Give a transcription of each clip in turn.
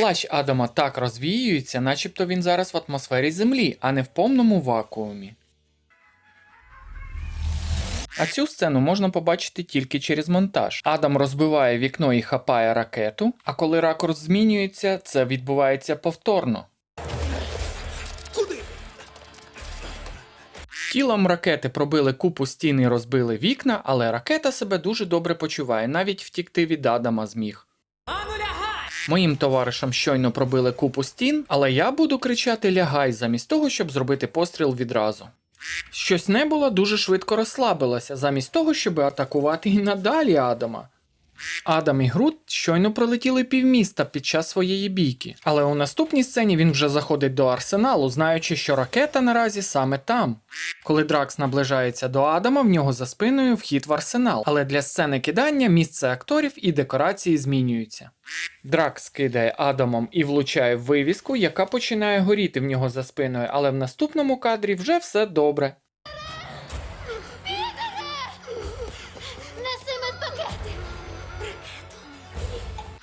Плащ Адама так розвіюється, начебто він зараз в атмосфері Землі, а не в повному вакуумі. А цю сцену можна побачити тільки через монтаж. Адам розбиває вікно і хапає ракету, а коли ракурс змінюється, це відбувається повторно. Тілом ракети пробили купу стін і розбили вікна, але ракета себе дуже добре почуває, навіть втікти від Адама зміг. Моїм товаришам щойно пробили купу стін, але я буду кричати лягай замість того, щоб зробити постріл відразу. Щось небула дуже швидко розслабилося, замість того, щоб атакувати і надалі Адама. Адам і Грут щойно пролетіли півміста під час своєї бійки, але у наступній сцені він вже заходить до арсеналу, знаючи, що ракета наразі саме там. Коли Дракс наближається до Адама, в нього за спиною вхід в арсенал, але для сцени кидання місце акторів і декорації змінюються. Дракс кидає Адамом і влучає в вивіску, яка починає горіти в нього за спиною, але в наступному кадрі вже все добре.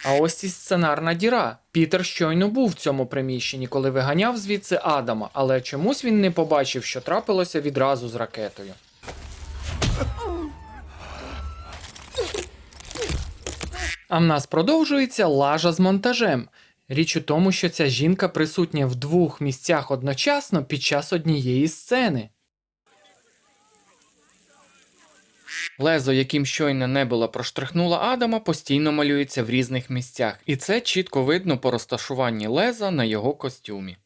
А ось і сценарна діра. Пітер щойно був в цьому приміщенні, коли виганяв звідси Адама, але чомусь він не побачив, що трапилося відразу з ракетою. А в нас продовжується лажа з монтажем. Річ у тому, що ця жінка присутня в двох місцях одночасно під час однієї сцени. Лезо, яким щойно небула проштрихнула Адама, постійно малюється в різних місцях, і це чітко видно по розташуванні леза на його костюмі.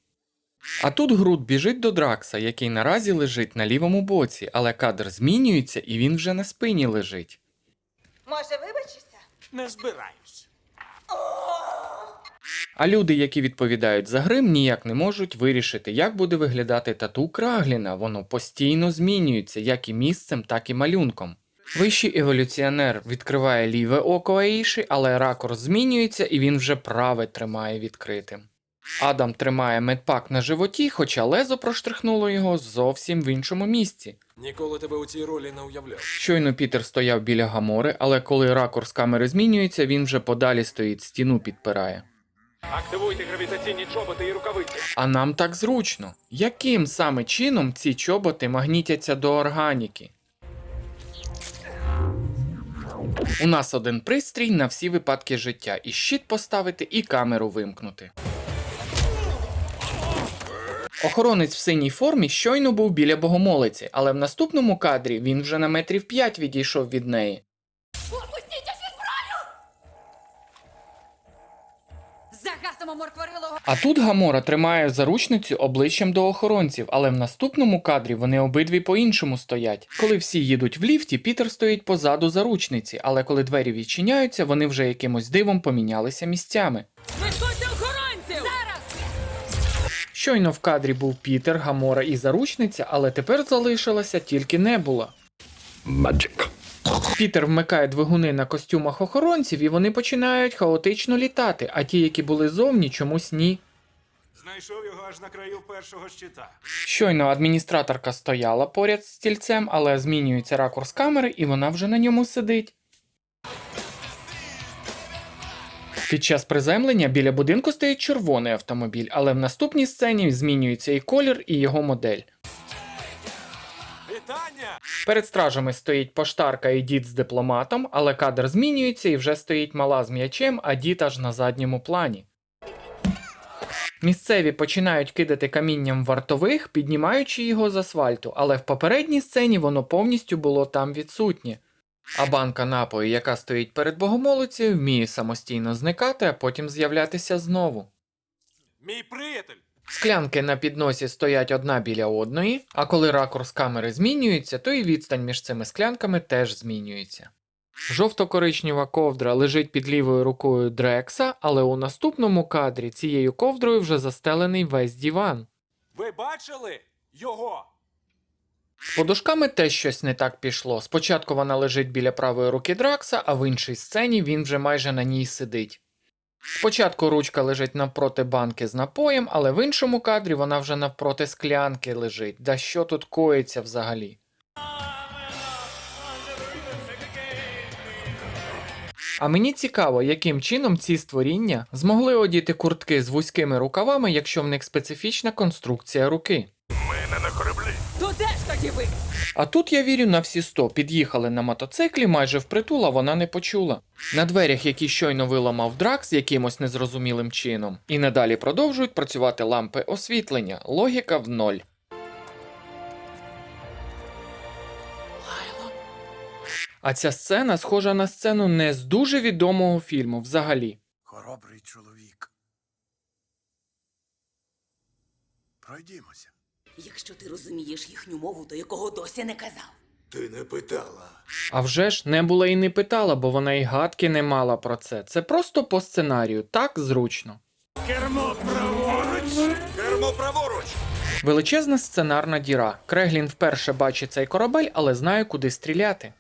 А тут Грут біжить до Дракса, який наразі лежить на лівому боці, але кадр змінюється і він вже на спині лежить. Може, вибачишся? Не збираюсь. А люди, які відповідають за грим, ніяк не можуть вирішити, як буде виглядати тату Крагліна. Воно постійно змінюється як і місцем, так і малюнком. Вищий еволюціонер відкриває ліве око Аїші, але ракурс змінюється і він вже праве тримає відкритим. Адам тримає медпак на животі, хоча лезо проштрихнуло його зовсім в іншому місці. Ніколи тебе у цій ролі не уявляв. Щойно Пітер стояв біля гамори, але коли ракурс камери змінюється, він вже подалі стоїть, стіну підпирає. Активуйте гравітаційні чоботи і рукавиці. А нам так зручно. Яким саме чином ці чоботи магнітяться до органіки? У нас один пристрій на всі випадки життя, і щит поставити, і камеру вимкнути. Охоронець в синій формі щойно був біля богомолиці, але в наступному кадрі він вже на метрів 5 відійшов від неї. А тут Гамора тримає заручницю обличчям до охоронців, але в наступному кадрі вони обидві по-іншому стоять. Коли всі їдуть в ліфті, Пітер стоїть позаду заручниці, але коли двері відчиняються, вони вже якимось дивом помінялися місцями. Щойно в кадрі був Пітер, Гамора і заручниця, але тепер залишилася тільки небула. Magic. Пітер вмикає двигуни на костюмах охоронців, і вони починають хаотично літати, а ті, які були зовні, чомусь ні. Знайшов його аж на краю першого щита. Щойно адміністраторка стояла поряд з стільцем, але змінюється ракурс камери, і вона вже на ньому сидить. Під час приземлення біля будинку стоїть червоний автомобіль, але в наступній сцені змінюється і колір, і його модель. Вітання! Перед стражами стоїть поштарка і дід з дипломатом, але кадр змінюється і вже стоїть мала з м'ячем, а дід аж на задньому плані. Місцеві починають кидати камінням вартових, піднімаючи його з асфальту, але в попередній сцені воно повністю було там відсутнє. А банка напою, яка стоїть перед богомолицею, вміє самостійно зникати, а потім з'являтися знову. Мій приятель! Склянки на підносі стоять одна біля одної, а коли ракурс камери змінюється, то і відстань між цими склянками теж змінюється. Жовто-коричнева ковдра лежить під лівою рукою Дрекса, але у наступному кадрі цією ковдрою вже застелений весь диван. Ви бачили його? З подушками теж щось не так пішло. Спочатку вона лежить біля правої руки Дракса, а в іншій сцені він вже майже на ній сидить. Спочатку ручка лежить навпроти банки з напоєм, але в іншому кадрі вона вже навпроти склянки лежить. Да що тут коїться взагалі? А мені цікаво, яким чином ці створіння змогли одіти куртки з вузькими рукавами, якщо в них специфічна конструкція руки. То де ж тоді ви? А тут я вірю на всі сто. Під'їхали на мотоциклі, майже впритул, а вона не почула. На дверях, які щойно виламав драк з якимось незрозумілим чином, і надалі продовжують працювати лампи освітлення. Логіка в ноль. А ця сцена схожа на сцену не з дуже відомого фільму взагалі. Хоробрий чоловік. Пройдімося. Якщо ти розумієш їхню мову, то якого досі не казав. Ти не питала. А вже ж не була і не питала, бо вона й гадки не мала про це. Це просто по сценарію, так зручно. Кермо праворуч! Кермо праворуч! Величезна сценарна діра. Креглін вперше бачить цей корабель, але знає, куди стріляти.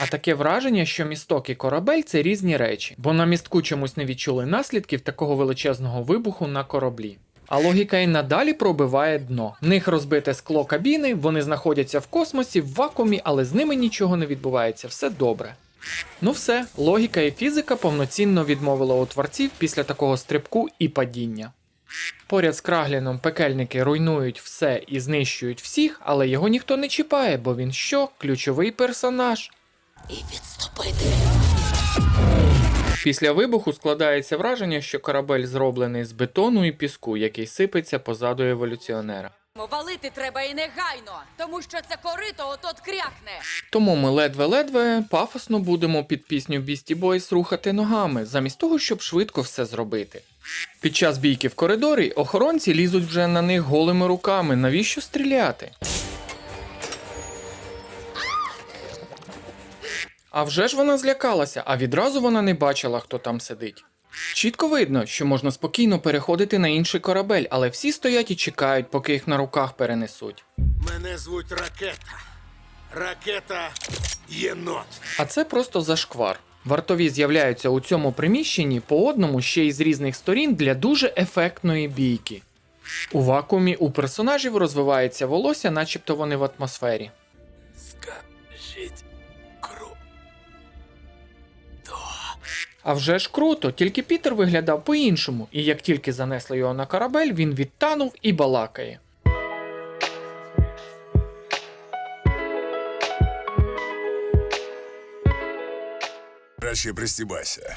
А таке враження, що місток і корабель це різні речі, бо на містку чомусь не відчули наслідків такого величезного вибуху на кораблі. А логіка і надалі пробиває дно. В них розбите скло кабіни, вони знаходяться в космосі, в вакуумі, але з ними нічого не відбувається, все добре. Ну все, логіка і фізика повноцінно відмовила у творців після такого стрибку і падіння. Поряд з Крагліном пекельники руйнують все і знищують всіх, але його ніхто не чіпає, бо він що? Ключовий персонаж. І відступити. Після вибуху складається враження, що корабель зроблений з бетону і піску, який сипеться позаду еволюціонера. Валити треба і негайно, тому що це корито от-от крякне. Тому ми ледве-ледве пафосно будемо під пісню Beastie Boys рухати ногами, замість того, щоб швидко все зробити. Під час бійки в коридорі охоронці лізуть вже на них голими руками. Навіщо стріляти? А вже ж вона злякалася, а відразу вона не бачила, хто там сидить. Чітко видно, що можна спокійно переходити на інший корабель, але всі стоять і чекають, поки їх на руках перенесуть. Мене звуть Ракета. Ракета єнот. А це просто зашквар. Вартові з'являються у цьому приміщенні по одному ще й з різних сторін для дуже ефектної бійки. У вакуумі у персонажів розвивається волосся, начебто вони в атмосфері. Скажіть кру. А вже ж круто, тільки Пітер виглядав по-іншому, і як тільки занесли його на корабель, він відтанув і балакає. Краще пристібайся.